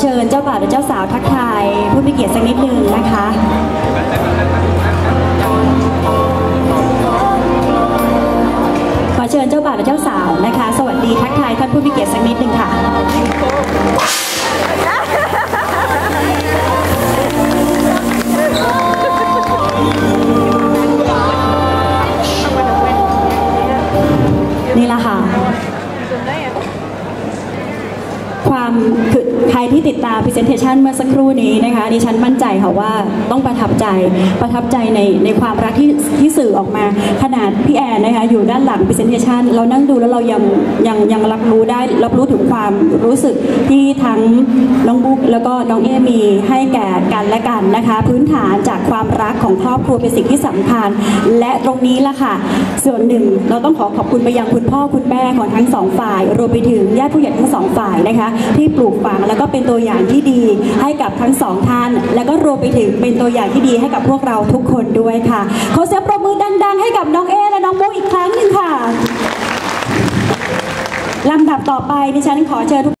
เชิญเจ้าบ่าวและเจ้าสาวทักทายผู้มีเกียรติสักนิดนึงนะคะขอเชิญเจ้าบ่าวและเจ้าสาวนะคะ สวัสดีทักทายท่านผู้มีเกียรติสักนิดนึงค่ะนี่ละค่ะ ความคือใครที่ติดตาม Presentation เมื่อสักครู่นี้นะคะดิฉันมั่นใจค่ะว่าต้องประทับใจประทับใจในในความรักที่ที่สื่อออกมา ขนาดพี่แอนนะคะอยู่ด้านหลัง Presentation เรานั่งดูแล้วเรายังยังยังรับรู้ได้รับรู้ถึงความรู้สึกที่ทั้งน้องบุ๊กแล้วก็น้องเอมีให้แก่กันและกันนะคะ พื้นฐานจากความรักของครอบครัวเป็นสิ่งที่สำคัญ และตรงนี้ละค่ะ ส่วนหนึ่งเราต้องขอขอบคุณไปยังคุณพ่อคุณแม่ของทั้งสองฝ่าย รวมไปถึงญาติผู้ใหญ่ทั้งสองฝ่ายนะคะที่ปลูกฝังแล้วก็เป็นตัวอย่างที่ดีให้กับทั้งสองท่าน แล้วก็รวมไปถึงเป็นตัวอย่างที่ดีให้กับพวกเราทุกคนด้วยค่ะ ขอเสียงปรบมือดัง ๆ ให้กับน้องเอและน้องบุ๊กอีกครั้งหนึ่งค่ะลำดับต่อไปดิฉันขอเชิญทุก